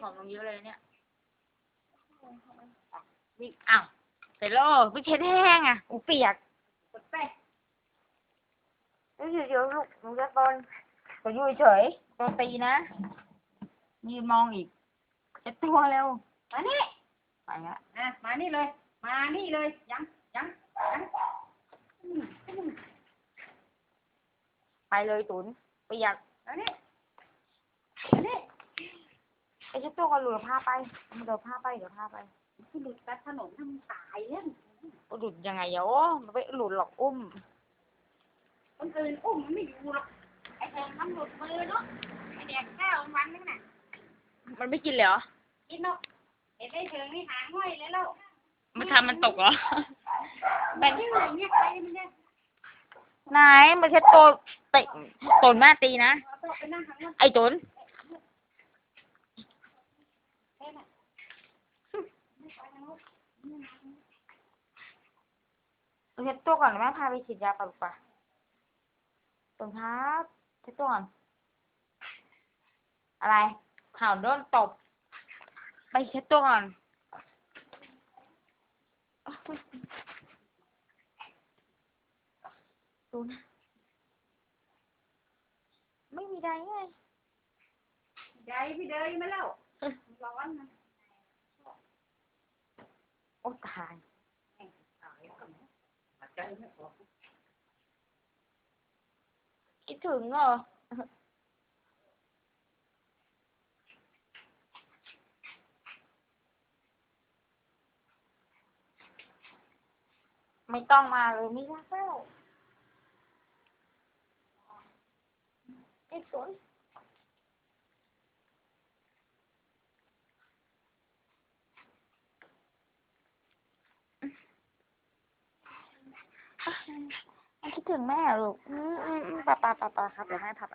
ผอมลงเยอะเลยเนี่ยวิอ้าวเสร็จแล้ววิเช็ดแห้งอะอูเปียกกดแป้งนี่เดี๋ยวลูกหนูจะตอนก็อยู่เฉยโดนตีนะนี่มองอีกเช็ดตัวเร็วมานี่ไปละอะมานี่เลย มานี่เลย ยังยังยังอืมอืมไปเลยตุนเปียกมานี่มา นี่ไปเช็ดตัวก่อนหรือพาไปเดี๋ยวพาไปเดี๋ยวพาไปที่หลุดตัดถนนทำตายแล้วหลุดยังไงเดี๋ยวมันไม่หลุดหรอกอุ้มคนอื่นอุ้มมันไม่อยู่หรอกไอ้แทงทำหลุดมือเนาะไอ้แดกข้าววันนึงน่ะมันไม่กินเลยเหรอกินเนาะเห็นได้เชิงนี่หางห้อยเลยแล้ว มันทำมันตกเหรอแบบนี้เลยเนี่ยไปมันเนี่ยไหนมันเช็ดตัวเตะตนแม่ตีนะเอาตัวไปนั่งข้างนอกไอ้ตุน แค่นั้นไม่ไปทางนู้น ไป เช็ดตัวก่อนแม่พาไปฉีดยาปะลูกปะตุนครับเช็ดตัวก่อน อะไรข่าวโดนตบ ไปเช็ดตัวก่อนตุนไม่มีใดไงใจพี่เดยมาแล้วร้อนนะ โอ้ตาย ตายแล้วกันนะใจไม่ออก คิดถึงเหรอไม่ต้องมาเลยไม่รักแล้วไอ้สนคิด ถึงแม่ลูกอืมอืมอืมปะปะปะปะครับเดี๋ยวให้พาไป